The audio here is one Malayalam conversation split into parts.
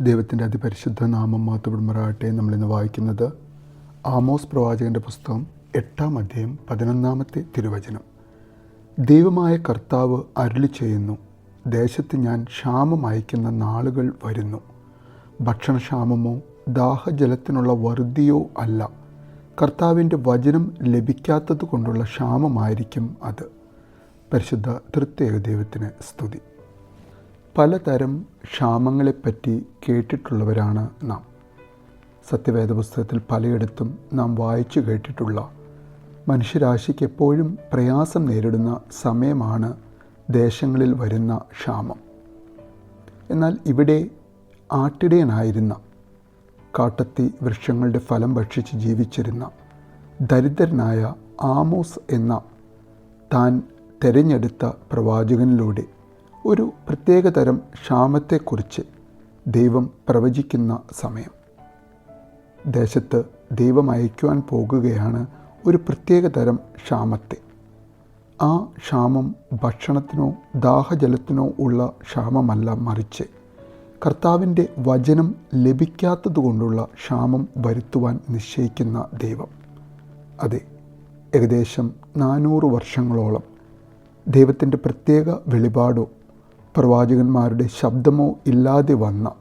ദൈവത്തിന്റെ അതിപരിശുദ്ധ നാമം മാത്തുപിടുമറാട്ടെ നമ്മളിന്ന് വായിക്കുന്നത് ആമോസ് പ്രവാചകന്റെ പുസ്തകം എട്ടാം അധ്യായം പതിനൊന്നാമത്തെ തിരുവചനം. ദൈവമായ കർത്താവ് അരുളി ചെയ്യുന്നു ദേശത്ത് ഞാൻ ക്ഷാമം അയക്കുന്ന നാളുകൾ വരുന്നു. ഭക്ഷണക്ഷാമമോ ദാഹജലത്തിനുള്ള വറുതിയോ അല്ല. കർത്താവിന്റെ വചനം ലഭിക്കാത്തത് കൊണ്ടുള്ള ക്ഷാമമായിരിക്കും അത്. പരിശുദ്ധ തൃത്യേക ദൈവത്തിന് സ്തുതി. പലതരം ക്ഷാമങ്ങളെപ്പറ്റി കേട്ടിട്ടുള്ളവരാണ് നാം. സത്യവേദ പുസ്തകത്തിൽ പലയിടത്തും നാം വായിച്ചു കേട്ടിട്ടുള്ള മനുഷ്യരാശിക്ക് എപ്പോഴും പ്രയാസം നേരിടുന്ന സമയമാണ് ദേശങ്ങളിൽ വരുന്ന ക്ഷാമം. എന്നാൽ ഇവിടെ ആട്ടിടയനായിരുന്ന കാട്ടത്തി വൃക്ഷങ്ങളുടെ ഫലം ഭക്ഷിച്ച് ജീവിച്ചിരുന്ന ദരിദ്രനായ ആമോസ് എന്ന താൻ തെരഞ്ഞെടുത്ത പ്രവാചകനിലൂടെ ഒരു പ്രത്യേകതരം ക്ഷാമത്തെക്കുറിച്ച് ദൈവം പ്രവചിക്കുന്ന സമയം. ദേശത്ത് ദൈവം അയക്കുവാൻ പോകുകയാണ് ഒരു പ്രത്യേകതരം ക്ഷാമത്തെ. ആ ക്ഷാമം ഭക്ഷണത്തിനോ ദാഹജലത്തിനോ ഉള്ള ക്ഷാമമല്ല മറിച്ച്. കർത്താവിന്റെ വചനം ലഭിക്കാത്തതുകൊണ്ടുള്ള ക്ഷാമം വരുത്തുവാൻ നിശ്ചയിക്കുന്ന ദൈവം. അതെ ഏകദേശം നാനൂറ് വർഷങ്ങളോളം ദൈവത്തിന്റെ പ്രത്യേക വെളിപാടോ പ്രവാചകന്മാരുടെ ശബ്ദമോ ഇല്ലാതെ വന്ന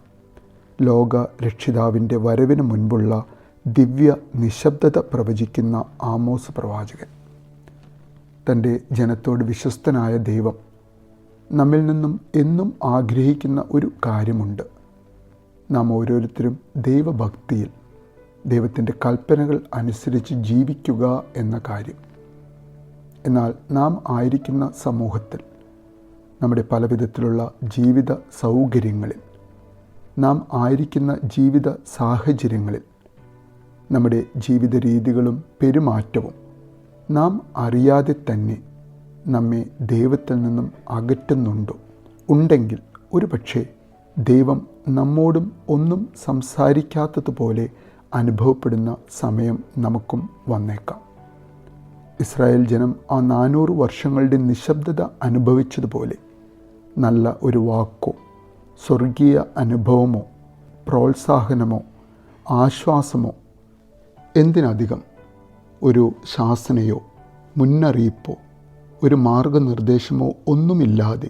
ലോക രക്ഷിതാവിന്റെ വരവിന് മുൻപുള്ള ദിവ്യ നിശബ്ദത പ്രവചിക്കുന്ന ആമോസ് പ്രവാചകൻ. തന്റെ ജനത്തോട് വിശ്വസ്തനായ ദൈവം നമ്മിൽ നിന്നും എന്നും ആഗ്രഹിക്കുന്ന ഒരു കാര്യമുണ്ട്. നാം ഓരോരുത്തരും ദൈവഭക്തിയിൽ ദൈവത്തിന്റെ കൽപ്പനകൾ അനുസരിച്ച് ജീവിക്കുക എന്ന കാര്യം. എന്നാൽ നാം ആയിരിക്കുന്ന സമൂഹത്തിൽ നമ്മുടെ പല വിധത്തിലുള്ള ജീവിത സൗകര്യങ്ങളിൽ നാം ആയിരിക്കുന്ന ജീവിത സാഹചര്യങ്ങളിൽ നമ്മുടെ ജീവിത രീതികളും പെരുമാറ്റവും നാം അറിയാതെ തന്നെ നമ്മെ ദൈവത്തിൽ നിന്നും അകറ്റുന്നുണ്ടോ? ഉണ്ടെങ്കിൽ ഒരു പക്ഷേ ദൈവം നമ്മോടും ഒന്നും സംസാരിക്കാത്തതുപോലെ അനുഭവപ്പെടുന്ന സമയം നമുക്കും വന്നേക്കാം. ഇസ്രായേൽ ജനം ആ നാനൂറ് വർഷങ്ങളുടെ നിശബ്ദത അനുഭവിച്ചതുപോലെ നല്ല ഒരു വാക്കോ സ്വർഗീയ അനുഭവമോ പ്രോത്സാഹനമോ ആശ്വാസമോ എന്തിനധികം ഒരു ശാസനയോ മുന്നറിയിപ്പോ ഒരു മാർഗനിർദ്ദേശമോ ഒന്നുമില്ലാതെ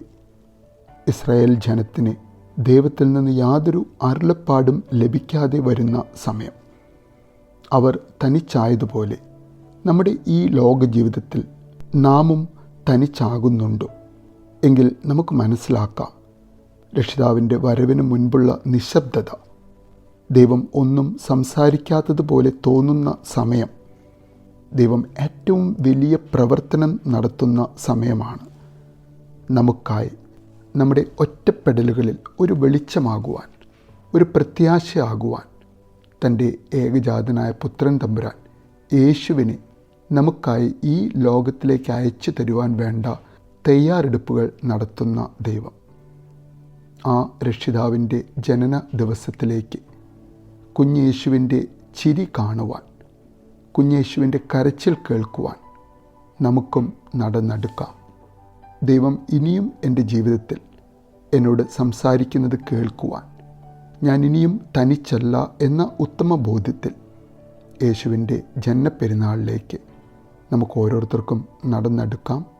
ഇസ്രായേൽ ജനത്തിന് ദൈവത്തിൽ നിന്ന് യാതൊരു അരുളപ്പാടും ലഭിക്കാതെ വരുന്ന സമയം. അവർ തനിച്ചായതുപോലെ നമ്മുടെ ഈ ലോക ജീവിതത്തിൽ നാമും തനിച്ചാകുന്നുണ്ടോ? എങ്കിൽ നമുക്ക് മനസ്സിലാക്കാം. രക്ഷിതാവിന്റെ വരവിന് മുൻപുള്ള നിശബ്ദത. ദൈവം ഒന്നും സംസാരിക്കാത്തതുപോലെ തോന്നുന്ന സമയം. ദൈവം ഏറ്റവും വലിയ പ്രവർത്തനം നടത്തുന്ന സമയമാണ്. നമുക്കായി നമ്മുടെ ഒറ്റപ്പെടലുകളിൽ ഒരു വെളിച്ചമാകുവാൻ ഒരു പ്രത്യാശയാകുവാൻ തന്റെ ഏകജാതനായ പുത്രൻ തമ്പുരാൻ യേശുവിനെ നമുക്കായി ഈ ലോകത്തിലേക്ക് അയച്ചു തരുവാൻ വേണ്ട തയ്യാറെടുപ്പുകൾ നടത്തുന്ന ദൈവം. ആ രക്ഷിതാവിന്റെ ജനന ദിവസത്തിലേക്ക് കുഞ്ഞേശുവിന്റെ ചിരി കാണുവാൻ കുഞ്ഞേശുവിന്റെ കരച്ചിൽ കേൾക്കുവാൻ നമുക്കും നടന്നെടുക്കാം. ദൈവം ഇനിയും എന്റെ ജീവിതത്തിൽ എന്നോട് സംസാരിക്കുന്നത് കേൾക്കുവാൻ ഞാൻ ഇനിയും തനിച്ചല്ല എന്ന ഉത്തമ ബോധ്യത്തിൽ യേശുവിന്റെ ജന്മപ്പെരുന്നാളിലേക്ക് നമുക്ക് ഓരോരുത്തർക്കും നടന്നെടുക്കാം.